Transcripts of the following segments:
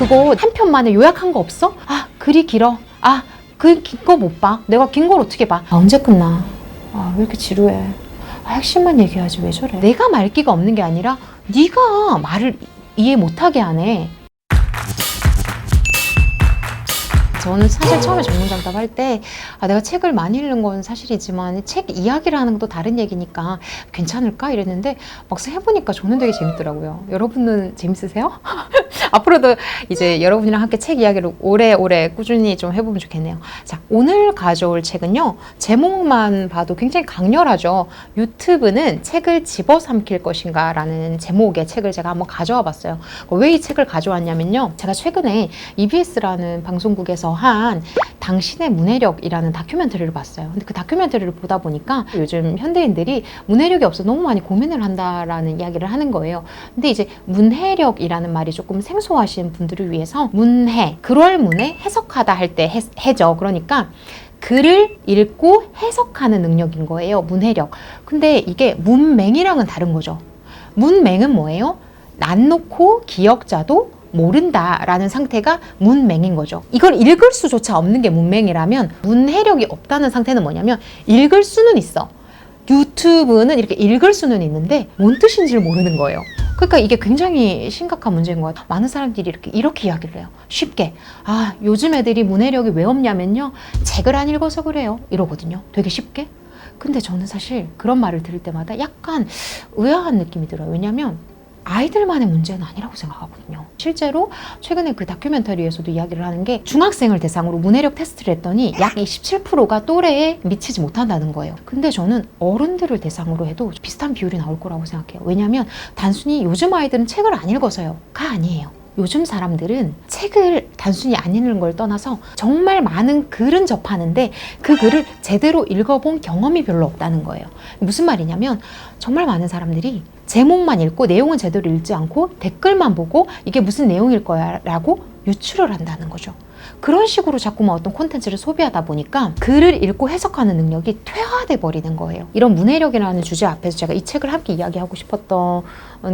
그거 한 편만에 요약한 거 없어? 아 글이 길어. 아 그 긴 거 못 봐. 내가 긴 걸 어떻게 봐? 아, 언제 끝나? 아 왜 이렇게 지루해? 아, 핵심만 얘기하지 왜 저래? 내가 말기가 없는 게 아니라 네가 말을 이해 못하게 하네. 저는 사실 처음에 전문장답 할때 아, 내가 책을 많이 읽는 건 사실이지만 책 이야기를 하는 것도 다른 얘기니까 괜찮을까 이랬는데 막상 해보니까 저는 되게 재밌더라고요. 여러분은 재밌으세요? 앞으로도 이제 여러분이랑 함께 책 이야기를 오래오래 꾸준히 좀 해보면 좋겠네요. 자, 오늘 가져올 책은요. 제목만 봐도 굉장히 강렬하죠. 유튜브는 책을 집어삼킬 것인가 라는 제목의 책을 제가 한번 가져와 봤어요. 왜 이 책을 가져왔냐면요. 제가 최근에 EBS라는 방송국에서 한 당신의 문해력이라는 다큐멘터리를 봤어요. 근데 그 다큐멘터리를 보다 보니까 요즘 현대인들이 문해력이 없어 너무 많이 고민을 한다라는 이야기를 하는 거예요. 근데 이제 문해력이라는 말이 조금 생소하신 분들을 위해서 문해, 그럴 문해 해석하다 할 때 해죠. 그러니까 글을 읽고 해석하는 능력인 거예요. 문해력. 근데 이게 문맹이랑은 다른 거죠. 문맹은 뭐예요? 난 놓고 기억자도 모른다라는 상태가 문맹인 거죠. 이걸 읽을 수조차 없는 게 문맹이라면 문해력이 없다는 상태는 뭐냐면 읽을 수는 있어. 유튜브는 이렇게 읽을 수는 있는데 뭔 뜻인지를 모르는 거예요. 그러니까 이게 굉장히 심각한 문제인 것 같아요. 많은 사람들이 이렇게 이렇게 이야기를 해요. 쉽게 아 요즘 애들이 문해력이 왜 없냐면요 책을 안 읽어서 그래요 이러거든요. 되게 쉽게. 근데 저는 사실 그런 말을 들을 때마다 약간 의아한 느낌이 들어요. 왜냐하면 아이들만의 문제는 아니라고 생각하거든요. 실제로 최근에 그 다큐멘터리에서도 이야기를 하는 게 중학생을 대상으로 문해력 테스트를 했더니 약 27%가 또래에 미치지 못한다는 거예요. 근데 저는 어른들을 대상으로 해도 비슷한 비율이 나올 거라고 생각해요. 왜냐하면 단순히 요즘 아이들은 책을 안 읽어서요가 아니에요. 요즘 사람들은 책을 단순히 안 읽는 걸 떠나서 정말 많은 글은 접하는데 그 글을 제대로 읽어본 경험이 별로 없다는 거예요. 무슨 말이냐면 정말 많은 사람들이 제목만 읽고 내용은 제대로 읽지 않고 댓글만 보고 이게 무슨 내용일 거야 라고 유추를 한다는 거죠. 그런 식으로 자꾸만 어떤 콘텐츠를 소비하다 보니까 글을 읽고 해석하는 능력이 퇴화돼 버리는 거예요. 이런 문해력이라는 주제 앞에서 제가 이 책을 함께 이야기하고 싶었던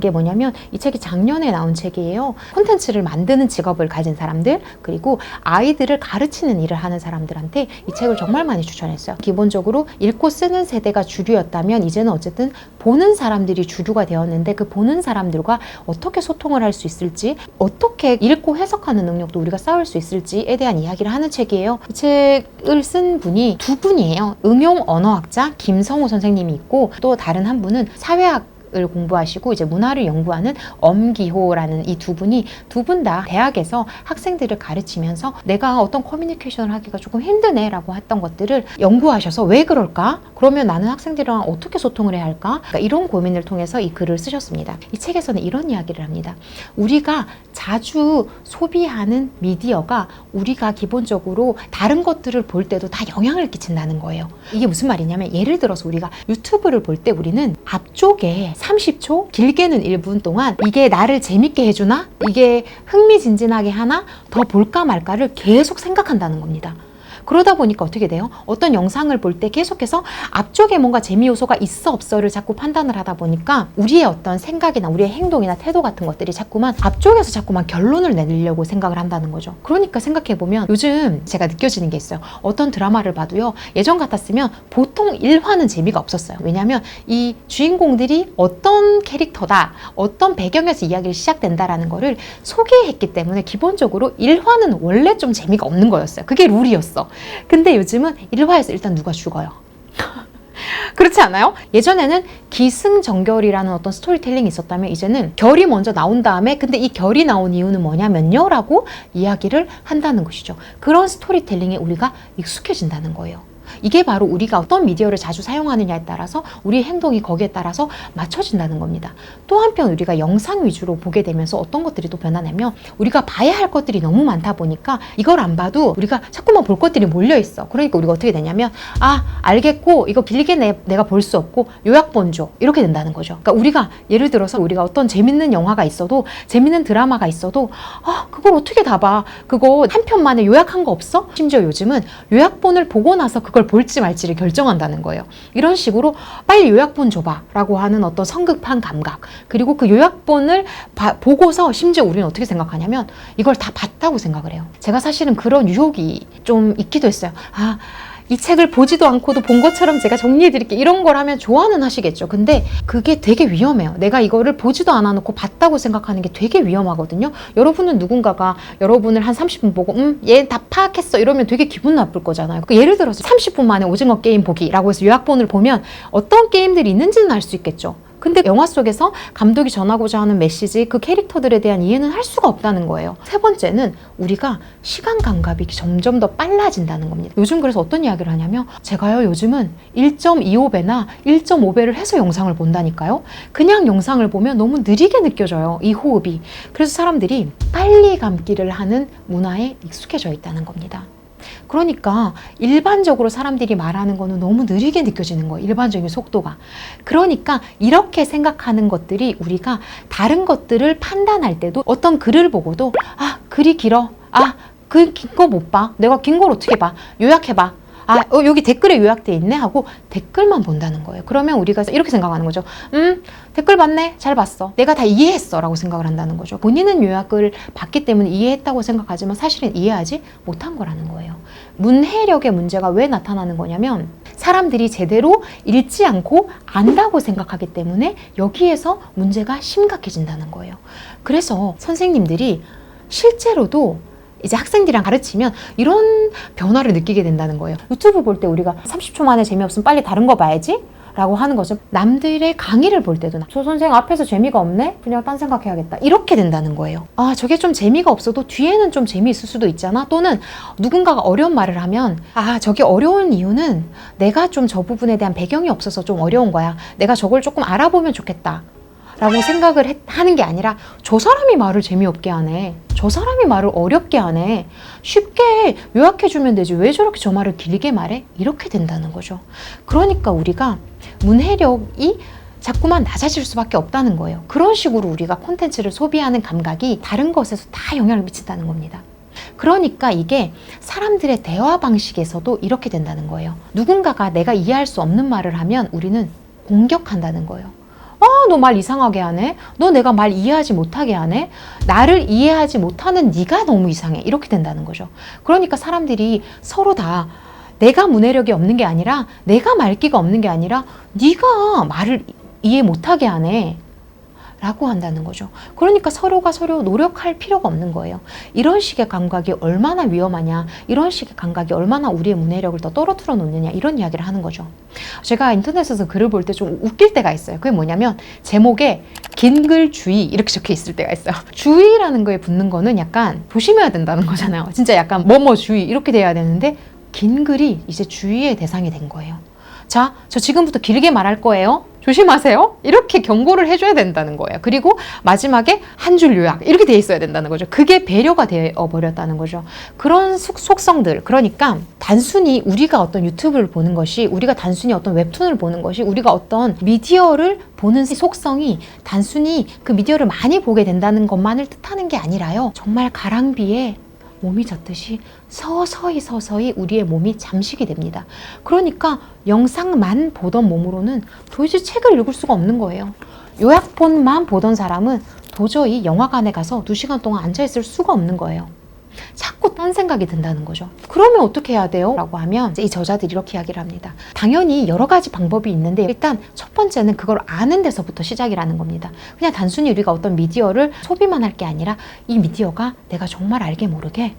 게 뭐냐면 이 책이 작년에 나온 책이에요. 콘텐츠를 만드는 직업을 가진 사람들 그리고 아이들을 가르치는 일을 하는 사람들한테 이 책을 정말 많이 추천했어요. 기본적으로 읽고 쓰는 세대가 주류였다면 이제는 어쨌든 보는 사람들이 주류가 되었는데 그 보는 사람들과 어떻게 소통을 할 수 있을지 어떻게 읽고 해석하는 능력도 우리가 쌓을 수 있을지에 대한 이야기를 하는 책이에요. 이 책을 쓴 분이 두 분이에요. 응용 언어학자 김성호 선생님이 있고 또 다른 한 분은 사회학 을 공부하시고 이제 문화를 연구하는 엄기호라는 이 두 분이 두 분 다 대학에서 학생들을 가르치면서 내가 어떤 커뮤니케이션을 하기가 조금 힘드네라고 했던 것들을 연구하셔서 왜 그럴까? 그러면 나는 학생들이랑 어떻게 소통을 해야 할까? 그러니까 이런 고민을 통해서 이 글을 쓰셨습니다. 이 책에서는 이런 이야기를 합니다. 우리가 자주 소비하는 미디어가 우리가 기본적으로 다른 것들을 볼 때도 다 영향을 끼친다는 거예요. 이게 무슨 말이냐면 예를 들어서 우리가 유튜브를 볼 때 우리는 앞쪽에 30초, 길게는 1분 동안 이게 나를 재밌게 해주나? 이게 흥미진진하게 하나? 더 볼까 말까를 계속 생각한다는 겁니다. 그러다 보니까 어떻게 돼요? 어떤 영상을 볼 때 계속해서 앞쪽에 뭔가 재미 요소가 있어 없어를 자꾸 판단을 하다 보니까 우리의 어떤 생각이나 우리의 행동이나 태도 같은 것들이 자꾸만 앞쪽에서 자꾸만 결론을 내리려고 생각을 한다는 거죠. 그러니까 생각해 보면 요즘 제가 느껴지는 게 있어요. 어떤 드라마를 봐도요. 예전 같았으면 보통 1화는 재미가 없었어요. 왜냐하면 이 주인공들이 어떤 캐릭터다, 어떤 배경에서 이야기를 시작된다라는 거를 소개했기 때문에 기본적으로 1화는 원래 좀 재미가 없는 거였어요. 그게 룰이었어. 근데 요즘은 1화에서 일단 누가 죽어요. 그렇지 않아요? 예전에는 기승전결이라는 어떤 스토리텔링이 있었다면 이제는 결이 먼저 나온 다음에 근데 이 결이 나온 이유는 뭐냐면요 라고 이야기를 한다는 것이죠. 그런 스토리텔링에 우리가 익숙해진다는 거예요. 이게 바로 우리가 어떤 미디어를 자주 사용하느냐에 따라서 우리의 행동이 거기에 따라서 맞춰진다는 겁니다. 또 한편 우리가 영상 위주로 보게 되면서 어떤 것들이 또 변하냐면 우리가 봐야 할 것들이 너무 많다 보니까 이걸 안 봐도 우리가 자꾸만 볼 것들이 몰려 있어. 그러니까 우리가 어떻게 되냐면 아 알겠고 이거 길게 내, 내가 볼 수 없고 요약본 줘 이렇게 된다는 거죠. 그러니까 우리가 예를 들어서 우리가 어떤 재밌는 영화가 있어도 재밌는 드라마가 있어도 아 그걸 어떻게 다 봐? 그거 한 편만에 요약한 거 없어? 심지어 요즘은 요약본을 보고 나서 그걸 그걸 볼지 말지를 결정한다는 거예요. 이런 식으로 빨리 요약본 줘봐라고 하는 어떤 성급한 감각 그리고 그 요약본을 봐- 보고서 심지어 우리는 어떻게 생각하냐면 이걸 다 봤다고 생각을 해요. 제가 사실은 그런 유혹이 좀 있기도 했어요. 아, 이 책을 보지도 않고도 본 것처럼 제가 정리해 드릴게 이런 걸 하면 좋아는 하시겠죠. 근데 그게 되게 위험해요. 내가 이거를 보지도 않아 놓고 봤다고 생각하는 게 되게 위험하거든요. 여러분은 누군가가 여러분을 한 30분 보고 음, 얘 다 파악했어 이러면 되게 기분 나쁠 거잖아요. 그 예를 들어서 30분 만에 오징어 게임 보기라고 해서 요약본을 보면 어떤 게임들이 있는지는 알 수 있겠죠. 근데 영화 속에서 감독이 전하고자 하는 메시지, 그 캐릭터들에 대한 이해는 할 수가 없다는 거예요. 세 번째는 우리가 시간 감각이 점점 더 빨라진다는 겁니다. 요즘 그래서 어떤 이야기를 하냐면 제가요 요즘은 1.25배나 1.5배를 해서 영상을 본다니까요. 그냥 영상을 보면 너무 느리게 느껴져요. 이 호흡이. 그래서 사람들이 빨리 감기를 하는 문화에 익숙해져 있다는 겁니다. 그러니까 일반적으로 사람들이 말하는 거는 너무 느리게 느껴지는 거예요. 일반적인 속도가. 그러니까 이렇게 생각하는 것들이 우리가 다른 것들을 판단할 때도 어떤 글을 보고도 아, 글이 길어. 아, 그 긴 거 못 봐. 내가 긴 걸 어떻게 봐. 요약해 봐. 아, 어, 여기 댓글에 요약돼 있네 하고 댓글만 본다는 거예요. 그러면 우리가 이렇게 생각하는 거죠. 음, 댓글 봤네. 잘 봤어. 내가 다 이해했어. 라고 생각을 한다는 거죠. 본인은 요약을 봤기 때문에 이해했다고 생각하지만 사실은 이해하지 못한 거라는 거예요. 문해력의 문제가 왜 나타나는 거냐면 사람들이 제대로 읽지 않고 안다고 생각하기 때문에 여기에서 문제가 심각해진다는 거예요. 그래서 선생님들이 실제로도 이제 학생들이랑 가르치면 이런 변화를 느끼게 된다는 거예요. 유튜브 볼 때 우리가 30초 만에 재미없으면 빨리 다른 거 봐야지. 라고 하는 거죠. 남들의 강의를 볼 때도 저 선생 앞에서 재미가 없네? 그냥 딴 생각해야겠다. 이렇게 된다는 거예요. 아, 저게 좀 재미가 없어도 뒤에는 좀 재미있을 수도 있잖아. 또는 누군가가 어려운 말을 하면 아, 저게 어려운 이유는 내가 좀 저 부분에 대한 배경이 없어서 좀 어려운 거야. 내가 저걸 조금 알아보면 좋겠다. 라고 생각을 했- 하는 게 아니라 저 사람이 말을 재미없게 하네. 저 사람이 말을 어렵게 하네. 쉽게 요약해주면 되지. 왜 저렇게 저 말을 길게 말해? 이렇게 된다는 거죠. 그러니까 우리가 문해력이 자꾸만 낮아질 수밖에 없다는 거예요. 그런 식으로 우리가 콘텐츠를 소비하는 감각이 다른 것에서 다 영향을 미친다는 겁니다. 그러니까 이게 사람들의 대화 방식에서도 이렇게 된다는 거예요. 누군가가 내가 이해할 수 없는 말을 하면 우리는 공격한다는 거예요. 아, 너말 이상하게 하네. 너 내가 말 이해하지 못하게 하네. 나를 이해하지 못하는 네가 너무 이상해. 이렇게 된다는 거죠. 그러니까 사람들이 서로 다 내가 문해력이 없는 게 아니라 내가 말기가 없는 게 아니라 네가 말을 이해 못하게 하네. 라고 한다는 거죠. 그러니까 서로가 서로 노력할 필요가 없는 거예요. 이런 식의 감각이 얼마나 위험하냐, 이런 식의 감각이 얼마나 우리의 문해력을 더 떨어뜨려 놓느냐, 이런 이야기를 하는 거죠. 제가 인터넷에서 글을 볼 때 좀 웃길 때가 있어요. 그게 뭐냐면, 제목에 긴 글 주의 이렇게 적혀 있을 때가 있어요. 주의라는 거에 붙는 거는 약간 조심해야 된다는 거잖아요. 진짜 약간 뭐뭐 주의 이렇게 돼야 되는데, 긴 글이 이제 주의의 대상이 된 거예요. 자, 저 지금부터 길게 말할 거예요. 조심하세요. 이렇게 경고를 해줘야 된다는 거예요. 그리고 마지막에 한 줄 요약 이렇게 돼 있어야 된다는 거죠. 그게 배려가 되어 버렸다는 거죠. 그런 속, 속성들 그러니까 단순히 우리가 어떤 유튜브를 보는 것이 우리가 단순히 어떤 웹툰을 보는 것이 우리가 어떤 미디어를 보는 속성이 단순히 그 미디어를 많이 보게 된다는 것만을 뜻하는 게 아니라요. 정말 가랑비에 몸이 젖듯이 서서히 서서히 우리의 몸이 잠식이 됩니다. 그러니까 영상만 보던 몸으로는 도저히 책을 읽을 수가 없는 거예요. 요약본만 보던 사람은 도저히 영화관에 가서 두 시간 동안 앉아있을 수가 없는 거예요. 자꾸 딴 생각이 든다는 거죠. 그러면 어떻게 해야 돼요? 라고 하면 이 저자들이 이렇게 이야기를 합니다. 당연히 여러 가지 방법이 있는데 일단 첫 번째는 그걸 아는 데서부터 시작이라는 겁니다. 그냥 단순히 우리가 어떤 미디어를 소비만 할 게 아니라 이 미디어가 내가 정말 알게 모르게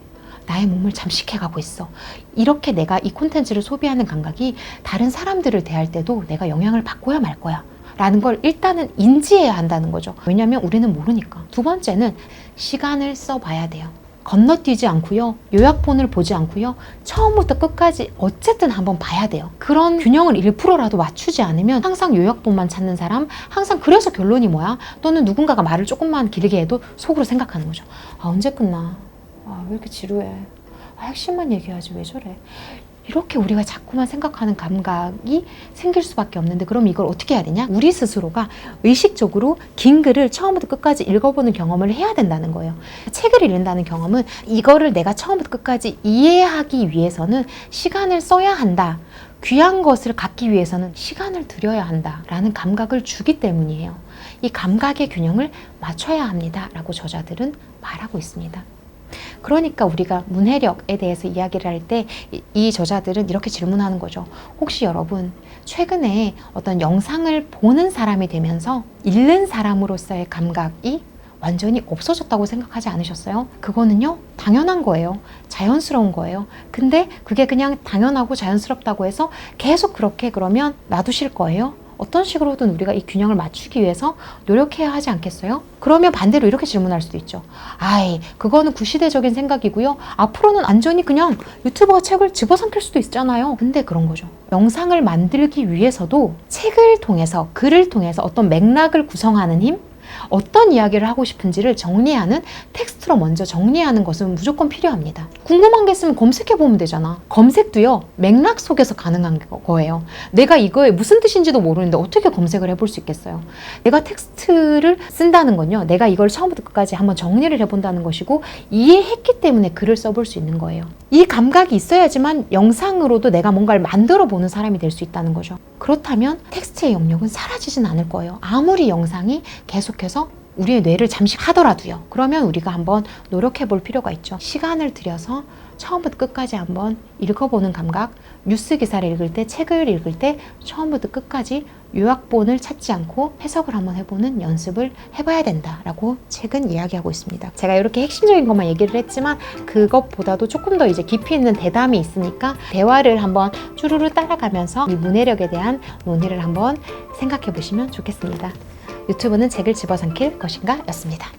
나의 몸을 잠식해 가고 있어. 이렇게 내가 이 콘텐츠를 소비하는 감각이 다른 사람들을 대할 때도 내가 영향을 받고야 말 거야. 라는 걸 일단은 인지해야 한다는 거죠. 왜냐하면 우리는 모르니까. 두 번째는 시간을 써봐야 돼요. 건너뛰지 않고요. 요약본을 보지 않고요. 처음부터 끝까지 어쨌든 한번 봐야 돼요. 그런 균형을 1%라도 맞추지 않으면 항상 요약본만 찾는 사람, 항상 그래서 결론이 뭐야? 또는 누군가가 말을 조금만 길게 해도 속으로 생각하는 거죠. 아, 언제 끝나? 아, 왜 이렇게 지루해? 아, 핵심만 얘기하지 왜 저래? 이렇게 우리가 자꾸만 생각하는 감각이 생길 수밖에 없는데 그럼 이걸 어떻게 해야 되냐? 우리 스스로가 의식적으로 긴 글을 처음부터 끝까지 읽어보는 경험을 해야 된다는 거예요. 책을 읽는다는 경험은 이거를 내가 처음부터 끝까지 이해하기 위해서는 시간을 써야 한다. 귀한 것을 갖기 위해서는 시간을 들여야 한다라는 감각을 주기 때문이에요. 이 감각의 균형을 맞춰야 합니다라고 저자들은 말하고 있습니다. 그러니까 우리가 문해력에 대해서 이야기를 할 때 이 저자들은 이렇게 질문하는 거죠. 혹시 여러분 최근에 어떤 영상을 보는 사람이 되면서 읽는 사람으로서의 감각이 완전히 없어졌다고 생각하지 않으셨어요? 그거는요, 당연한 거예요. 자연스러운 거예요. 근데 그게 그냥 당연하고 자연스럽다고 해서 계속 그렇게 그러면 놔두실 거예요? 어떤 식으로든 우리가 이 균형을 맞추기 위해서 노력해야 하지 않겠어요? 그러면 반대로 이렇게 질문할 수도 있죠. 아이, 그거는 구시대적인 생각이고요. 앞으로는 안전히 그냥 유튜버가 책을 집어삼킬 수도 있잖아요. 근데 그런 거죠. 영상을 만들기 위해서도 책을 통해서, 글을 통해서 어떤 맥락을 구성하는 힘, 어떤 이야기를 하고 싶은지를 정리하는 텍스트로 먼저 정리하는 것은 무조건 필요합니다. 궁금한 게 있으면 검색해 보면 되잖아. 검색도요, 맥락 속에서 가능한 거- 거예요. 내가 이거에 무슨 뜻인지도 모르는데 어떻게 검색을 해볼 수 있겠어요? 내가 텍스트를 쓴다는 건요, 내가 이걸 처음부터 끝까지 한번 정리를 해본다는 것이고, 이해했기 때문에 글을 써볼 수 있는 거예요. 이 감각이 있어야지만 영상으로도 내가 뭔가를 만들어 보는 사람이 될 수 있다는 거죠. 그렇다면 텍스트의 영역은 사라지진 않을 거예요. 아무리 영상이 계속해서 우리의 뇌를 잠시 하더라도요. 그러면 우리가 한번 노력해 볼 필요가 있죠. 시간을 들여서 처음부터 끝까지 한번 읽어보는 감각, 뉴스 기사를 읽을 때, 책을 읽을 때 처음부터 끝까지 요약본을 찾지 않고 해석을 한번 해보는 연습을 해봐야 된다라고 책은 이야기하고 있습니다. 제가 이렇게 핵심적인 것만 얘기를 했지만 그것보다도 조금 더 이제 깊이 있는 대담이 있으니까 대화를 한번 쭈루루 따라가면서 이 문해력에 대한 논의를 한번 생각해 보시면 좋겠습니다. 유튜브는 책을 집어삼킬 것인가 였습니다.